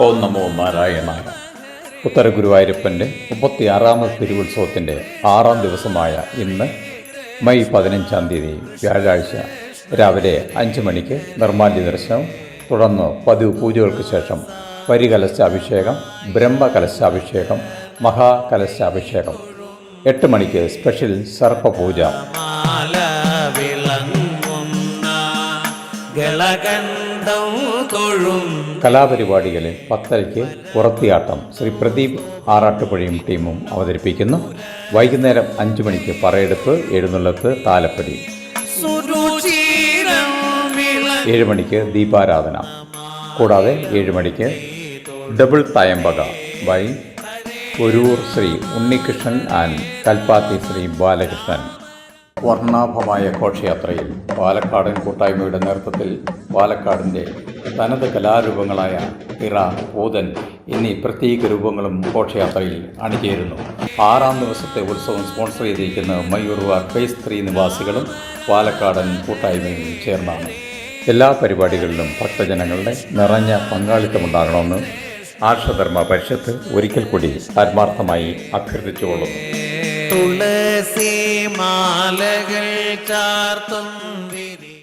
ഓം നമോ നാരായണ. ഉത്തര ഗുരുവായൂരപ്പന്റെ മുപ്പത്തിയാറാമത് തിരുവുത്സവത്തിന്റെ ആറാം ദിവസമായ ഇന്ന് മെയ് പതിനഞ്ചാം തീയതി വ്യാഴാഴ്ച രാവിലെ അഞ്ച് മണിക്ക് നിർമാല്യ ദർശനം തുടർന്ന് പതിവ് പൂജകൾക്ക് ശേഷം വരികലശാഭിഷേകം ബ്രഹ്മകലശാഭിഷേകം മഹാകലശാഭിഷേകം. എട്ട് മണിക്ക് സ്പെഷ്യൽ സർപ്പപൂജ മാല കലാപരിപാടികളിൽ പത്തരയ്ക്ക് പുറത്തിയാട്ടം ശ്രീ പ്രദീപ് ആറാട്ടുപുഴയും ടീമും അവതരിപ്പിക്കുന്നു. വൈകുന്നേരം അഞ്ചു മണിക്ക് പറയെടുപ്പ് എഴുന്നള്ളത്ത് താലപ്പടി ഏഴുമണിക്ക് വിള ഏഴ് മണിക്ക് ദീപാരാധന. കൂടാതെ ഏഴ് മണിക്ക് double thayambaka by Oroor Sri Unnikrishnan and Kalpathy Sri Balakrishnan. വർണാഭമായ ഘോഷയാത്രയിൽ പാലക്കാടൻ കൂട്ടായ്മയുടെ നേതൃത്വത്തിൽ പാലക്കാടിന്റെ തനത് കലാരൂപങ്ങളായ ഇറ പൂതൻ എന്നീ പ്രത്യേക രൂപങ്ങളും ഘോഷയാത്രയിൽ അണിചേരുന്നു. ആറാം ദിവസത്തെ ഉത്സവം സ്പോൺസർ ചെയ്തിരിക്കുന്ന മയൂർവാർ ഫേസ് ത്രീ നിവാസികളും പാലക്കാടൻ കൂട്ടായ്മയും ചേർന്നാണ്. എല്ലാ പരിപാടികളിലും ഭക്തജനങ്ങളുടെ നിറഞ്ഞ പങ്കാളിത്തമുണ്ടാകണമെന്ന് ആർഷധർമ്മ പരിഷത്ത് ഒരിക്കൽ കൂടി ആത്മാർത്ഥമായി അഭ്യർത്ഥിച്ചുകൊള്ളുന്നു. തുളസി മാലകൾ ചാർത്തും വിരി